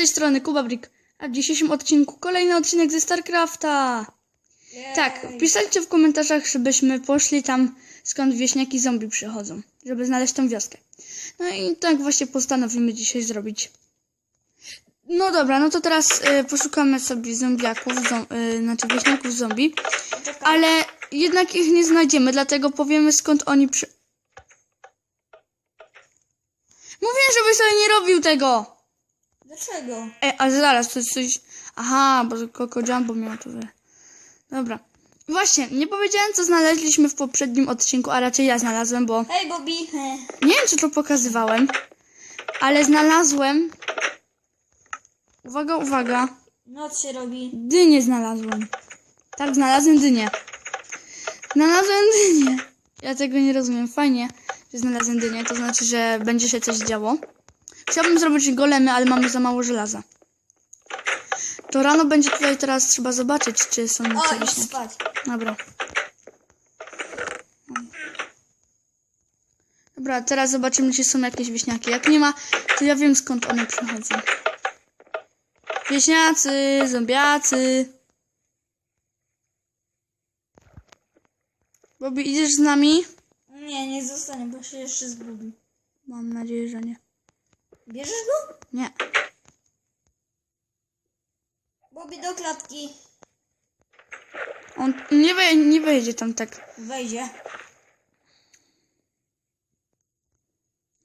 tej strony Kubabrick, a w dzisiejszym odcinku kolejny odcinek ze StarCrafta. Tak, pisajcie w komentarzach, żebyśmy poszli tam, skąd wieśniaki zombie przychodzą, żeby znaleźć tą wioskę. No i tak właśnie postanowimy dzisiaj zrobić. No dobra, no to teraz y, poszukamy sobie zombiaków, zom, y, znaczy wieśniaków zombie, ale jednak ich nie znajdziemy, dlatego powiemy skąd oni przy... Mówię, żebyś sobie nie robił tego! Dlaczego? E, a zaraz, to jest coś... Aha, bo Coco Jumbo miał to wy... Dobra. Właśnie, nie powiedziałem, co znaleźliśmy w poprzednim odcinku, a raczej ja znalazłem, bo Hej Bobby! nie wiem, czy to pokazywałem, ale znalazłem... Uwaga, uwaga. Noc się robi. Dynię znalazłem. Tak, znalazłem dynię. Znalazłem dynię. Ja tego nie rozumiem. Fajnie, że znalazłem dynię. To znaczy, że będzie się coś działo. Chciałbym zrobić golemy, ale mamy za mało żelaza. To rano będzie tutaj teraz trzeba zobaczyć, czy są O, jakieś idź wieśniaki. spać. Dobra. Dobra, teraz zobaczymy, czy są jakieś wieśniaki. Jak nie ma, to ja wiem skąd one przychodzą. Wieśniacy, zombiacy. Bobby, idziesz z nami? Nie, nie zostanie, bo się jeszcze zgubi. Mam nadzieję, że nie. Bierzesz go? Nie. Bobby do klatki. On nie, wej- nie wejdzie tam tak. Wejdzie.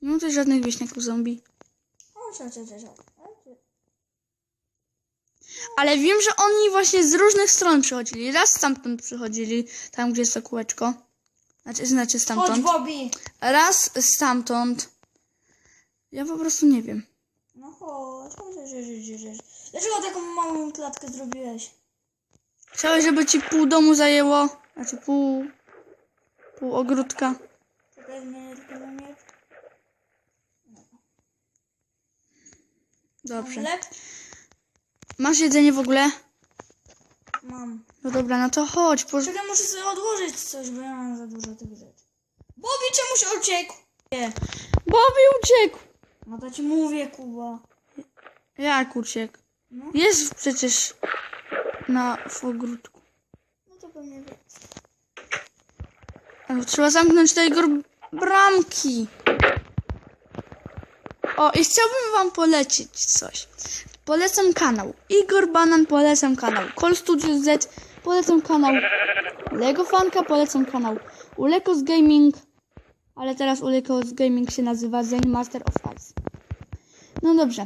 Nie ma tutaj żadnych wieśniaków zombie. Ale wiem, że oni właśnie z różnych stron przychodzili. Raz stamtąd przychodzili, tam gdzie jest to kółeczko. Znaczy, znaczy Chodź stamtąd. Bobby! Raz stamtąd. Ja po prostu nie wiem. No chodź, chodź, chodź, chodź, chodź, chodź. Dlaczego taką małą klatkę zrobiłeś? Chciałeś, żeby ci pół domu zajęło? Znaczy pół... Pół ogródka. Czekaj, zmienię tylko miecz. Dobrze. Masz jedzenie w ogóle? Mam. No dobra, no to chodź. Po... Czekaj, muszę sobie odłożyć coś, bo ja mam za dużo tych rzeczy. Bobby, czemuś uciekł? Nie. Bobby uciekł! No to ci mówię, Kuba. Jak uciekł? No. Jest przecież na w ogródku. No to pewnie wie. Ale trzeba zamknąć gr- bramki. O, i chciałbym wam polecić coś. Polecam kanał. Igor Banan polecam kanał. Call Studio Z polecam kanał. Lego Fanka polecam kanał. Ulekos Gaming. Ale teraz Ulekos Gaming się nazywa Zen Master of Arts. No dobrze.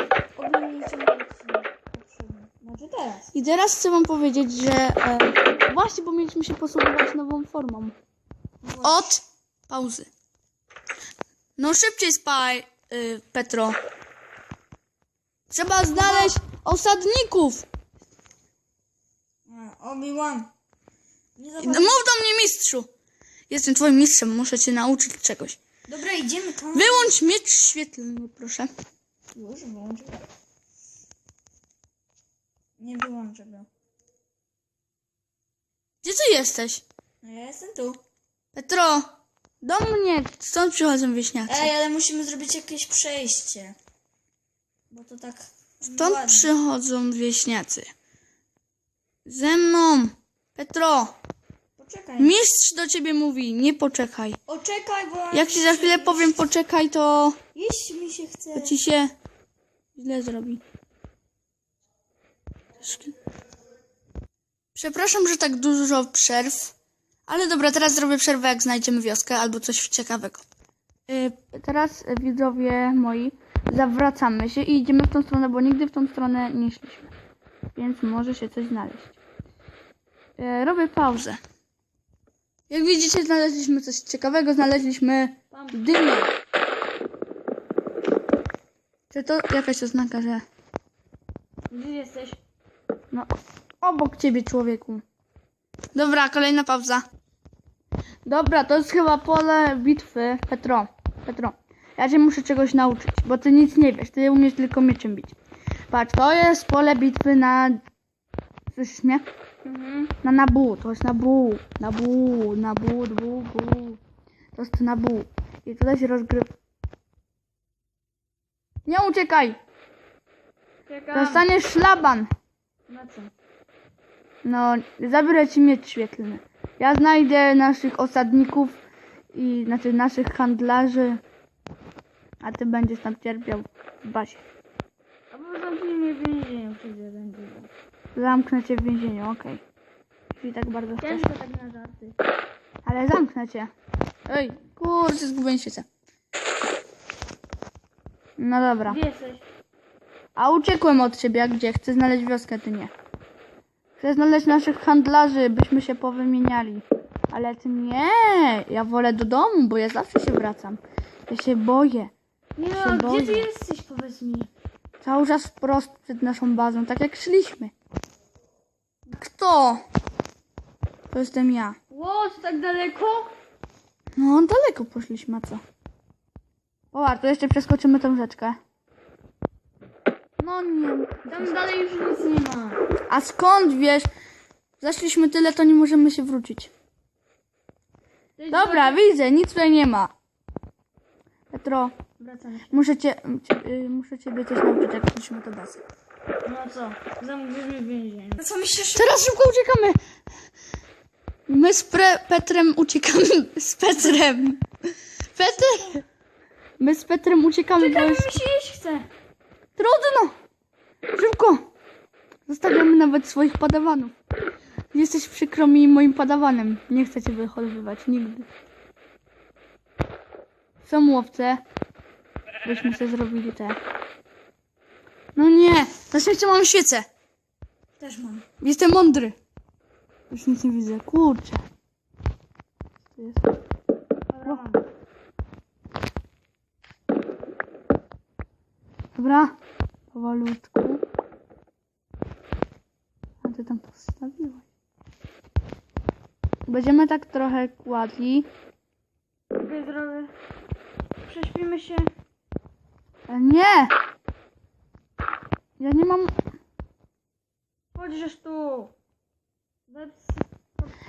Znaczy teraz. I teraz chcę wam powiedzieć, że e, właśnie powinniśmy się posługiwać nową formą. Od pauzy. No szybciej spaj, y, Petro. Trzeba znaleźć osadników. Obi-Wan. Mów do mnie mistrzu. Jestem twoim mistrzem, muszę cię nauczyć czegoś. Dobra, idziemy tam. Wyłącz miecz świetlny, proszę. Już wyłączę. Nie wyłączę go. Gdzie ty jesteś? No ja jestem tu. Petro, do mnie, stąd przychodzą wieśniacy. Ej, ale musimy zrobić jakieś przejście. Bo to tak... Stąd ładnie. przychodzą wieśniacy. Ze mną. Petro, Poczekaj. mistrz do ciebie mówi, nie poczekaj. Oczekaj, bo... Jak ci za chwilę powiem poczekaj, to, Jeść mi się chce. to ci się źle zrobi. Przepraszam, że tak dużo przerw. Ale dobra, teraz zrobię przerwę, jak znajdziemy wioskę albo coś ciekawego. Yy, teraz, y, widzowie moi, zawracamy się i idziemy w tą stronę, bo nigdy w tą stronę nie szliśmy. Więc może się coś znaleźć. Yy, robię pauzę. Jak widzicie, znaleźliśmy coś ciekawego. Znaleźliśmy dynię. Czy to jakaś oznaka, że... Gdzie jesteś? No, obok ciebie, człowieku. Dobra, kolejna pauza. Dobra, to jest chyba pole bitwy. Petro, Petro, ja cię muszę czegoś nauczyć, bo ty nic nie wiesz, ty umiesz tylko mieczem bić. Patrz, to jest pole bitwy na... Słyszysz mnie? Mhm. Na Nabu, to jest Nabu, Nabu, Nabu, Nabu, bu. To jest Nabu. I tutaj się rozgrywa. Nie uciekaj! Czekam. Dostaniesz szlaban. Na co? No, zabiorę ci miecz świetlny. Ja znajdę naszych osadników i znaczy naszych handlarzy. A ty będziesz tam cierpiał w basie. A mnie więzieniu. Zamknę cię w więzieniu, okej. Jeśli tak bardzo chcesz. Ciężko tak na żarty. Ale zamknę cię. Ej, kurczę, zgubiłem świecę. No dobra. Gdzie jesteś? A uciekłem od ciebie, a gdzie? Chcę znaleźć wioskę, ty nie. Chcę znaleźć naszych handlarzy, byśmy się powymieniali. Ale ty nie, ja wolę do domu, bo ja zawsze się wracam. Ja się boję. Nie Się no, boję. gdzie ty jesteś, powiedz mi? Cały czas wprost przed naszą bazą, tak jak szliśmy. Kto? To jestem ja. Ło, to tak daleko? No, daleko poszliśmy, a co? O, to jeszcze przeskoczymy tą rzeczkę. No nie. Tam dalej już nic nie ma. A skąd wiesz? Zaszliśmy tyle, to nie możemy się wrócić. Dobra, widzę, nic tutaj nie ma. Petro, Wracamy muszę cię, cie, y, muszę ciebie coś nauczyć, jak wrócimy do bazy. No co? Zamkniesz mnie w więzieniu. No co mi się Teraz szybko uciekamy! My z pre, Petrem uciekamy z Petrem. Petr! My z Petrem uciekamy, bo Czekaj, mi jest się jeść chce. trudno! Szybko! Zostawiamy nawet swoich padawanów. Jesteś przykro mi moim padawanem. Nie chcę cię wychowywać nigdy. Są łowce. Byśmy sobie zrobili te. No nie! Na szczęście mam świecę. Też mam. Jestem mądry. Już nic nie widzę. Kurczę. To jest... Dobra, mam. Dobra. Powolutku. A ty tam postawiłaś. Będziemy tak trochę kładli. Okej, zdrowy. Prześpimy się. Nie! Ja nie mam... Chodź tu.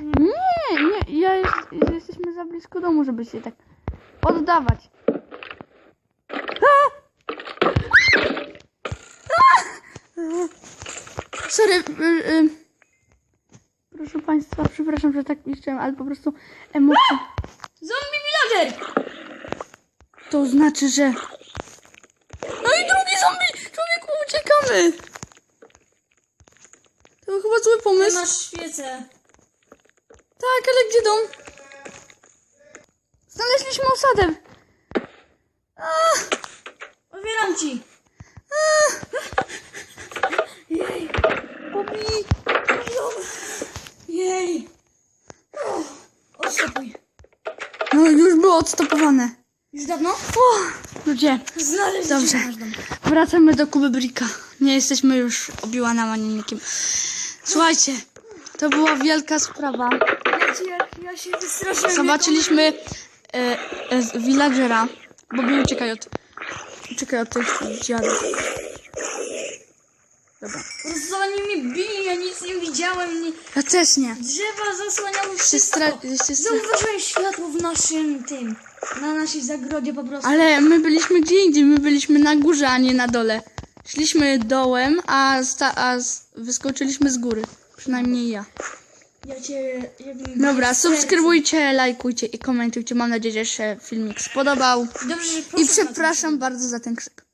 Nie, nie, ja jest, jesteśmy za blisko domu, żeby się tak! A! Sorry, y, y, proszę Państwa, przepraszam, że tak niszczyłem, ale po prostu emocje. Zombie villager! To znaczy, że... No i drugi zombie! Uciekamy! To chyba zły Ty pomysł. masz świecę. Tak, ale gdzie dom? Znaleźliśmy osadę. Otwieram ci. Jej. Popi. Jej. Odstopuj. No już było odstopowane. Już dawno? O, ludzie, Znaleźliśmy Dobrze. wracamy do Kuby Brika. Nie jesteśmy już obiłana manienikiem. Słuchajcie, to była wielka sprawa. Wiecie, jak ja się wystraszyłem. Zobaczyliśmy e, e, villagera. Bobby, uciekaj od... Uciekaj od tych dziadów. Dobra. Rozsłani mnie bili, ja nic nie widziałem. Nie... Ja też nie. Drzewa zasłaniały wszystko. stra- Zauważyłem światło w naszym tym, na naszej zagrodzie po prostu. Ale my byliśmy gdzie indziej, my byliśmy na górze, a nie na dole. Szliśmy dołem, a, sta- a z- wyskoczyliśmy z góry. Przynajmniej ja. Ja cię... jakbym- Dobra, subskrybujcie, lajkujcie i komentujcie. Mam nadzieję, że się filmik spodobał. Dobrze, że I proszę przepraszam bardzo za ten krzyk.